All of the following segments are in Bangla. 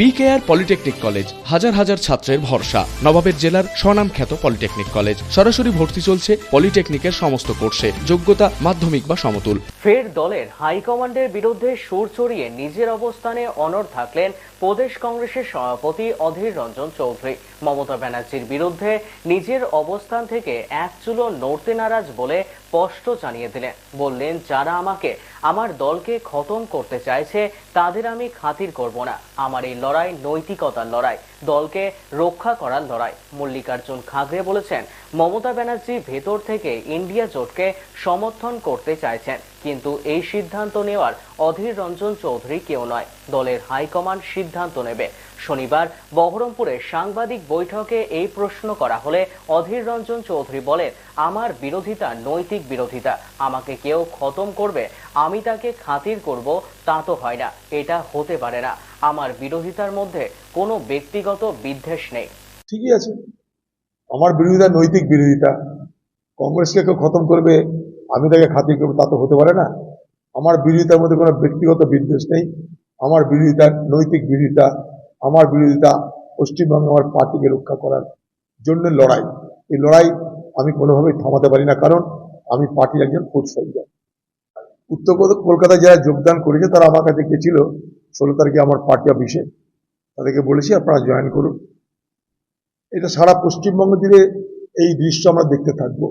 বিকেআর পলিটেকনিক কলেজ হাজার হাজার ছাত্রের ভরসা। নবাবের জেলার স্বনামখ্যাত পলিটেকনিক কলেজ সরাসরি ভর্তি চলছে পলিটেকনিকের সমস্ত কোর্সে। যোগ্যতা মাধ্যমিক বা সমতুল। ফের দলের হাইকমান্ডের বিরুদ্ধে সুর চড়িয়ে নিজের অবস্থানে অনড় থাকলেন প্রদেশ কংগ্রেসের সভাপতি অধীর রঞ্জন চৌধুরী। মমতা ব্যানার্জির বিরুদ্ধে নিজের অবস্থান থেকে এক চুলো নড়তে নারাজ বলে স্পষ্ট জানিয়ে দিলেন। বললেন, যারা আমাকে আমার দলকে খতম করতে চাইছে, তাদের আমি খাতির করব না। আমার এই লড়াই নৈতিকতার লড়াই, দলকে রক্ষা করার লড়াই। মল্লিকার্জুন খাগড়ে বলেছেন, মমতা ব্যানার্জি ভেতর থেকে ইন্ডিয়া জোটকে সমর্থন করতে চাইছেন। কিন্তু এই সিদ্ধান্ত নেওয়ার অধীর রঞ্জন চৌধুরী কেউ নয়। দলের হাইকমান্ড সিদ্ধান্ত নেবে। শনিবার বহরমপুরে সাংবাদিক বৈঠকে এই প্রশ্ন করা হলে অধীর রঞ্জন চৌধুরী বলেন, আমার বিরোধিতা নৈতিক বিরোধিতা। আমাকে কেউ খতম করবে, আমি তাকে খাতির করব, তা তো হয় না। এটা হতে পারে না। আমার বিরোধিতার মধ্যে কোনো ব্যক্তিগত বিদ্বেষ নেই। ঠিকই আছে। আমার বিরোধিতা নৈতিক বিরোধিতা। কংগ্রেসকে কেউ খতম করবে আমি তাকে খাতির করব, তা তো হতে পারে না। আমার বিরোধিতার মধ্যে কোনো ব্যক্তিগত বিদ্বেষ নেই। আমার বিরোধিতা, নৈতিক বিরোধিতা, আমার বিরোধিতা পশ্চিমবঙ্গে আমার পার্টিকে রক্ষা করার জন্য লড়াই। এই লড়াই আমি কোনোভাবেই থামাতে পারি না, কারণ আমি পার্টির একজন ফুড সোলজার উত্তর কলকাতায় যারা যোগদান করেছে, তারা আমার কাছে গেছিল, ষোলো তারিখে আমার পার্টি অফিসে। তাদেরকে বলেছি, আপনারা জয়েন করুন। এটা সারা পশ্চিমবঙ্গ জুড়ে এই দৃশ্য আমরা দেখতে থাকব।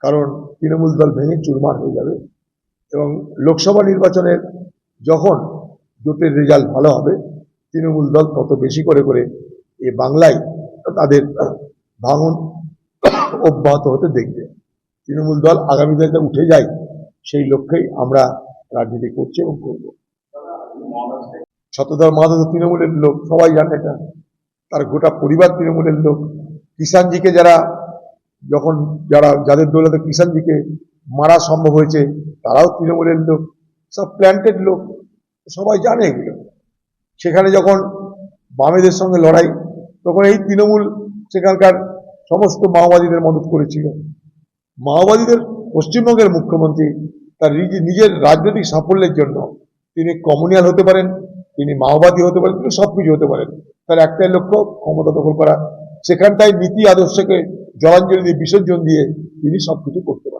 কারণ তৃণমূল দল ভেঙে চুরমার হয়ে যাবে। এবং লোকসভা নির্বাচনের যখন জোটের রেজাল্ট ভালো হবে, তৃণমূল দল তত বেশি করে করে এ বাংলায় তাদের ভাঙন অব্যাহত হতে দেখবে। তৃণমূল দল আগামী দিনে উঠে যায়, সেই লক্ষ্যেই আমরা রাজনীতি করছি এবং করব। শতধর মাধব তৃণমূলের লোক, সবাই জানে এটা। তার গোটা পরিবার তৃণমূলের লোক। কিষাণজিকে যারা যখন যারা, যাদের দৌলতে কিষাণজিকে মারা সম্ভব হয়েছে, তারাও তৃণমূলের লোক, সব প্ল্যান্টেড লোক, সবাই জানে এগুলো। সেখানে যখন বামেদের সঙ্গে লড়াই, তখন এই তৃণমূল সেখানকার সমস্ত মাওবাদীদের মদত করেছিল। মাওবাদীদের পশ্চিমবঙ্গের মুখ্যমন্ত্রী, তার নিজে- নিজের রাজনৈতিক সাফল্যের জন্য তিনি কমিউনিয়াল হতে পারেন, তিনি মাওবাদী হতে পারেন, তিনি সব কিছু হতে পারেন। তার একটাই লক্ষ্য, ক্ষমতা দখল করা। সেখানটায় নীতি আদর্শকে জলাঞ্জলি দিয়ে বিসর্জন দিয়ে তিনি সবকিছু করতে পারেন।